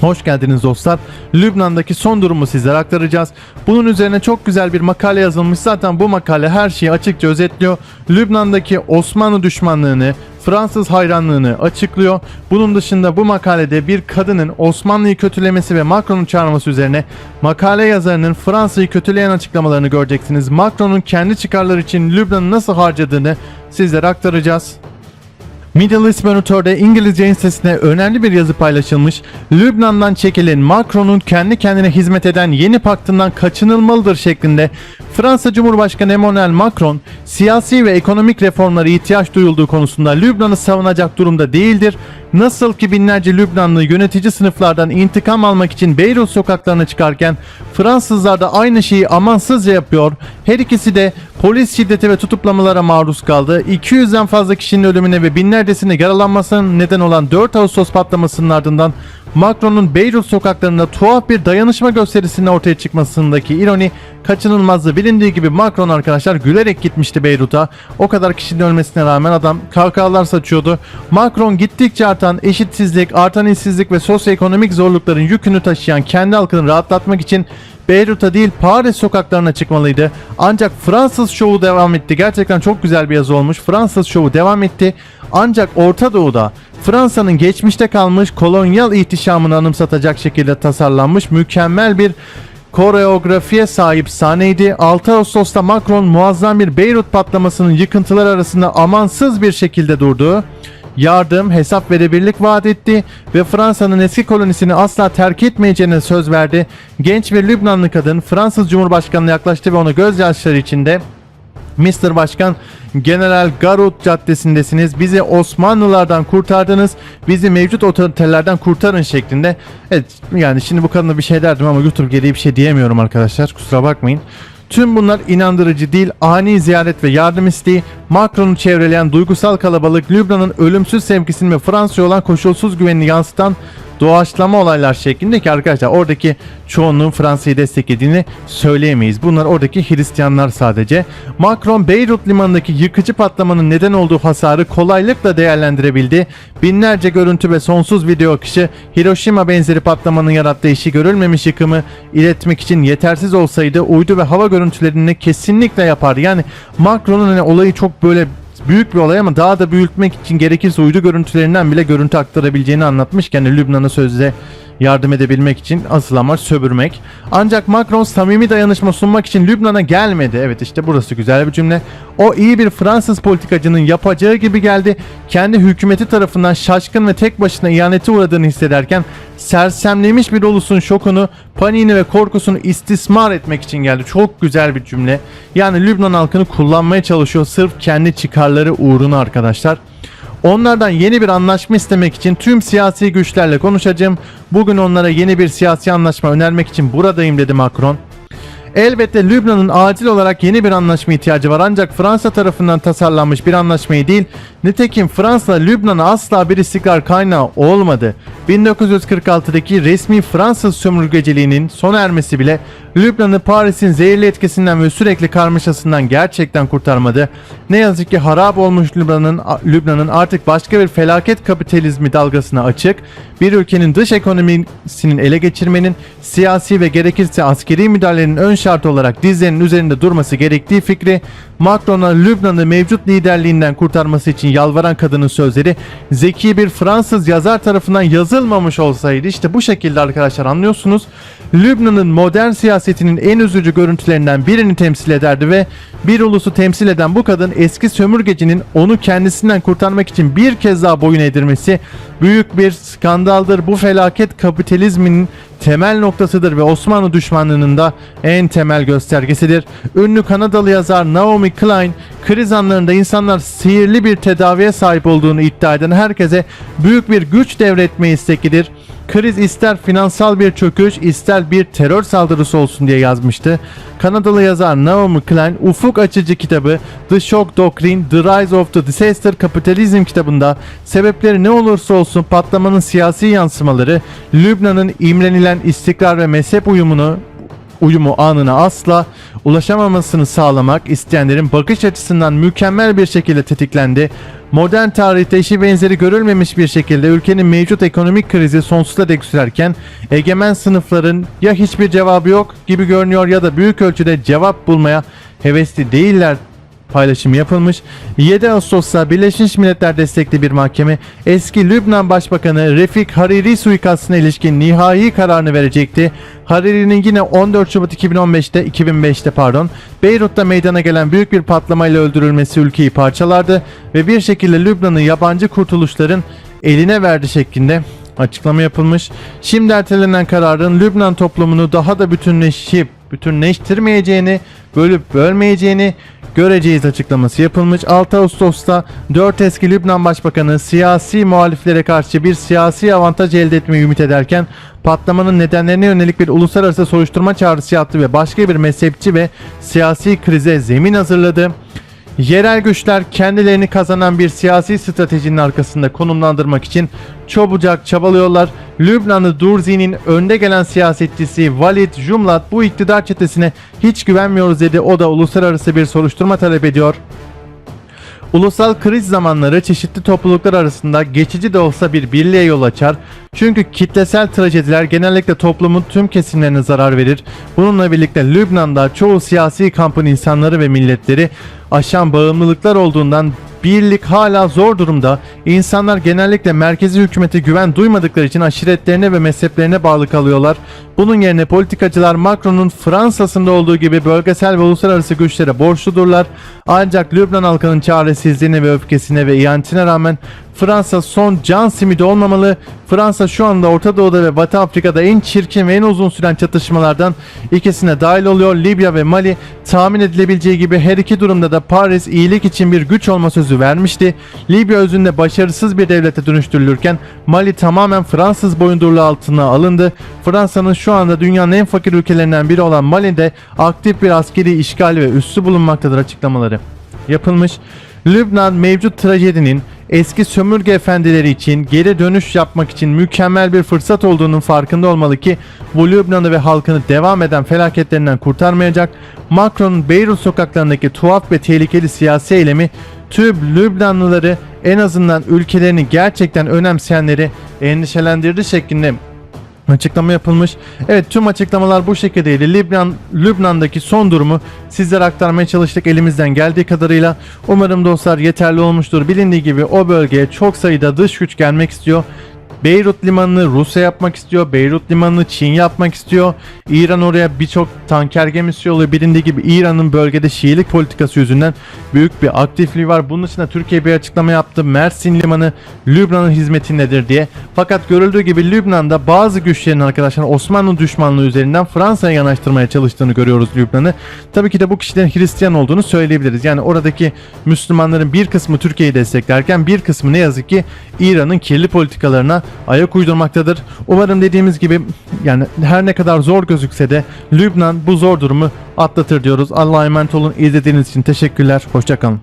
Hoş geldiniz dostlar. Lübnan'daki son durumu sizlere aktaracağız. Bunun üzerine çok güzel bir makale yazılmış. Zaten bu makale her şeyi açıkça özetliyor. Lübnan'daki Osmanlı düşmanlığını, Fransız hayranlığını açıklıyor. Bunun dışında bu makalede bir kadının Osmanlı'yı kötülemesi ve Macron'un çağırması üzerine makale yazarının Fransa'yı kötüleyen açıklamalarını göreceksiniz. Macron'un kendi çıkarları için Lübnan'ı nasıl harcadığını sizlere aktaracağız. Middle East Monitor'da İngilizce sitesine önemli bir yazı paylaşılmış. Lübnan'dan çekilen Macron'un kendi kendine hizmet eden yeni paktından kaçınılmalıdır şeklinde Fransa Cumhurbaşkanı Emmanuel Macron siyasi ve ekonomik reformlara ihtiyaç duyulduğu konusunda Lübnan'ı savunacak durumda değildir. Nasıl ki binlerce Lübnanlı yönetici sınıflardan intikam almak için Beyrut sokaklarına çıkarken Fransızlar da aynı şeyi amansızca yapıyor. Her ikisi de polis şiddeti ve tutuklamalara maruz kaldı. 200'den fazla kişinin ölümüne ve binlercesine yaralanmasına neden olan 4 Ağustos patlamasının ardından Macron'un Beyrut sokaklarında tuhaf bir dayanışma gösterisinin ortaya çıkmasındaki ironi kaçınılmazdı. Bilindiği gibi Macron arkadaşlar gülerek gitmişti Beyrut'a. O kadar kişinin ölmesine rağmen adam kahkahalar saçıyordu. Macron gittikçe artan eşitsizlik, artan işsizlik ve sosyoekonomik zorlukların yükünü taşıyan kendi halkını rahatlatmak için Beyrut'a değil Paris sokaklarına çıkmalıydı. Ancak Fransız şovu devam etti. Gerçekten çok güzel bir yazı olmuş. Fransız şovu devam etti. Ancak Orta Doğu'da Fransa'nın geçmişte kalmış kolonyal ihtişamını anımsatacak şekilde tasarlanmış mükemmel bir koreografiye sahip sahneydi. 6 Ağustos'ta Macron muazzam bir Beyrut patlamasının yıkıntılar arasında amansız bir şekilde durdu yardım, hesap verebilirlik vaat etti ve Fransa'nın eski kolonisini asla terk etmeyeceğine söz verdi. Genç ve Lübnanlı kadın Fransız Cumhurbaşkanı'na yaklaştı ve ona gözyaşları içinde Mr. Başkan General Garut Caddesi'ndesiniz. Bizi Osmanlılardan kurtardınız. Bizi mevcut otoritelerden kurtarın şeklinde. Evet yani şimdi bu kadına bir şey derdim ama YouTube gereği bir şey diyemiyorum arkadaşlar. Kusura bakmayın. Tüm bunlar inandırıcı değil, ani ziyaret ve yardım isteği, Macron'u çevreleyen duygusal kalabalık, Lübnan'ın ölümsüz sevgisini ve Fransa'ya olan koşulsuz güvenini yansıtan doğaçlama olaylar şeklinde ki arkadaşlar oradaki çoğunluğun Fransa'yı desteklediğini söyleyemeyiz. Bunlar oradaki Hristiyanlar sadece. Macron Beyrut limanındaki yıkıcı patlamanın neden olduğu hasarı kolaylıkla değerlendirebildi. Binlerce görüntü ve sonsuz video akışı Hiroşima benzeri patlamanın yarattığı işi görülmemiş yıkımı iletmek için yetersiz olsaydı uydu ve hava görüntülerini kesinlikle yapardı. Yani Macron'un hani olayı çok böyle büyük bir olay ama daha da büyütmek için gerekirse uydu görüntülerinden bile görüntü aktarabileceğini anlatmışken yani Lübnan'a sözde yardım edebilmek için asıl amaç söbürmek. Ancak Macron samimi dayanışma sunmak için Lübnan'a gelmedi. Evet işte burası güzel bir cümle. O iyi bir Fransız politikacının yapacağı gibi geldi. Kendi hükümeti tarafından şaşkın ve tek başına ihanete uğradığını hissederken sersemlemiş bir ulusun şokunu, paniğini ve korkusunu istismar etmek için geldi. Çok güzel bir cümle. Yani Lübnan halkını kullanmaya çalışıyor sırf kendi çıkarları uğruna arkadaşlar. Onlardan yeni bir anlaşma istemek için tüm siyasi güçlerle konuşacağım. Bugün onlara yeni bir siyasi anlaşma önermek için buradayım dedi Macron. Elbette Lübnan'ın acil olarak yeni bir anlaşma ihtiyacı var ancak Fransa tarafından tasarlanmış bir anlaşmayı değil. Nitekim Fransa Lübnan'a asla bir istikrar kaynağı olmadı. 1946'daki resmi Fransız sömürgeciliğinin sona ermesi bile Lübnan'ı Paris'in zehirli etkisinden ve sürekli karmaşasından gerçekten kurtarmadı. Ne yazık ki harap olmuş Lübnan'ın Lübnan'ın artık başka bir felaket kapitalizmi dalgasına açık. Bir ülkenin dış ekonomisinin ele geçirmenin siyasi ve gerekirse askeri müdahalenin ön şartı olarak dizlerinin üzerinde durması gerektiği fikri Macron'a Lübnan'ı mevcut liderliğinden kurtarması için yalvaran kadının sözleri zeki bir Fransız yazar tarafından yazılmamış olsaydı işte bu şekilde arkadaşlar anlıyorsunuz. Lübnan'ın modern siyasetinin en üzücü görüntülerinden birini temsil ederdi ve bir ulusu temsil eden bu kadın eski sömürgecinin onu kendisinden kurtarmak için bir kez daha boyun eğdirmesi büyük bir skandaldır. Bu felaket kapitalizmin temel noktasıdır ve Osmanlı düşmanlığının da en temel göstergesidir. Ünlü Kanadalı yazar Naomi Klein, kriz anlarında insanlar sihirli bir tedaviye sahip olduğunu iddia eden herkese büyük bir güç devretme isteklidir. Kriz ister finansal bir çöküş ister bir terör saldırısı olsun diye yazmıştı. Kanadalı yazar Naomi Klein ufuk açıcı kitabı The Shock Doctrine The Rise of the Disaster Capitalism kitabında sebepleri ne olursa olsun patlamanın siyasi yansımaları Lübnan'ın imrenilen istikrar ve mezhep uyumunu uyumu anına asla ulaşamamasını sağlamak isteyenlerin bakış açısından mükemmel bir şekilde tetiklendi. Modern tarihte eşi benzeri görülmemiş bir şekilde ülkenin mevcut ekonomik krizi sonsuza dek sürerken egemen sınıfların ya hiçbir cevabı yok gibi görünüyor ya da büyük ölçüde cevap bulmaya hevesli değiller paylaşımı yapılmış. 7 Ağustos'ta Birleşmiş Milletler destekli bir mahkeme eski Lübnan Başbakanı Refik Hariri suikastına ilişkin nihai kararını verecekti. Hariri'nin yine 14 Şubat 2015'te 2005'te pardon Beyrut'ta meydana gelen büyük bir patlamayla öldürülmesi ülkeyi parçalardı ve bir şekilde Lübnan'ı yabancı kurtuluşların eline verdi şeklinde açıklama yapılmış. Şimdi ertelenen kararın Lübnan toplumunu daha da bütünleşip bütünleştirmeyeceğini, bölüp bölmeyeceğini göreceğiz açıklaması yapılmış. 6 Ağustos'ta 4 eski Lübnan Başbakanı siyasi muhaliflere karşı bir siyasi avantaj elde etmeyi ümit ederken patlamanın nedenlerine yönelik bir uluslararası soruşturma çağrısı yaptı ve başka bir mezhepçi ve siyasi krize zemin hazırladı. Yerel güçler kendilerini kazanan bir siyasi stratejinin arkasında konumlandırmak için çabucak çabalıyorlar. Lübnanlı Durzi'nin önde gelen siyasetçisi Walid Jumlat bu iktidar çetesine hiç güvenmiyoruz dedi. O da uluslararası bir soruşturma talep ediyor. Ulusal kriz zamanları çeşitli topluluklar arasında geçici de olsa bir birliğe yol açar. Çünkü kitlesel trajediler genellikle toplumun tüm kesimlerine zarar verir. Bununla birlikte Lübnan'da çoğu siyasi kampın insanları ve milletleri aşan bağımlılıklar olduğundan birlik hala zor durumda. İnsanlar genellikle merkezi hükümete güven duymadıkları için aşiretlerine ve mezheplerine bağlı kalıyorlar. Bunun yerine politikacılar Macron'un Fransa'sında olduğu gibi bölgesel ve uluslararası güçlere borçludurlar. Ancak Lübnan halkının çaresizliğine ve öfkesine ve ihanetine rağmen Fransa son can simidi olmamalı. Fransa şu anda Orta Doğu'da ve Batı Afrika'da en çirkin ve en uzun süren çatışmalardan ikisine dahil oluyor. Libya ve Mali tahmin edilebileceği gibi her iki durumda da Paris iyilik için bir güç olma sözü vermişti. Libya özünde başarısız bir devlete dönüştürülürken Mali tamamen Fransız boyundurluğu altına alındı. Fransa'nın şu anda dünyanın en fakir ülkelerinden biri olan Mali'de aktif bir askeri işgal ve üssü bulunmaktadır açıklamaları yapılmış. Lübnan mevcut trajedinin eski sömürge efendileri için geri dönüş yapmak için mükemmel bir fırsat olduğunun farkında olmalı ki bu Lübnan'ı ve halkını devam eden felaketlerinden kurtarmayacak. Macron'un Beyrut sokaklarındaki tuhaf ve tehlikeli siyasi eylemi tüm Lübnanlıları en azından ülkelerini gerçekten önemseyenleri endişelendirdi şeklinde açıklama yapılmış. Evet tüm açıklamalar bu şekildeydi. Lübnan Lübnan'daki son durumu sizlere aktarmaya çalıştık elimizden geldiği kadarıyla. Umarım dostlar yeterli olmuştur. Bilindiği gibi o bölgeye çok sayıda dış güç gelmek istiyor. Beyrut limanını Rusya yapmak istiyor. Beyrut limanını Çin yapmak istiyor. İran oraya birçok tanker gemisi yolluyor. Bilindiği gibi İran'ın bölgede Şiilik politikası yüzünden büyük bir aktifliği var. Bunun dışında Türkiye bir açıklama yaptı. Mersin limanı Lübnan'ın hizmetindedir diye. Fakat görüldüğü gibi Lübnan'da bazı güçlerin arkadaşlar Osmanlı düşmanlığı üzerinden Fransa'ya yanaştırmaya çalıştığını görüyoruz Lübnan'ı. Tabii ki de bu kişilerin Hristiyan olduğunu söyleyebiliriz. Yani oradaki Müslümanların bir kısmı Türkiye'yi desteklerken bir kısmı ne yazık ki İran'ın kirli politikalarına ayak uydurmaktadır. Umarım dediğimiz gibi yani her ne kadar zor gözükse de Lübnan bu zor durumu atlatır diyoruz. Allah'a emanet olun. İzlediğiniz için teşekkürler. Hoşçakalın.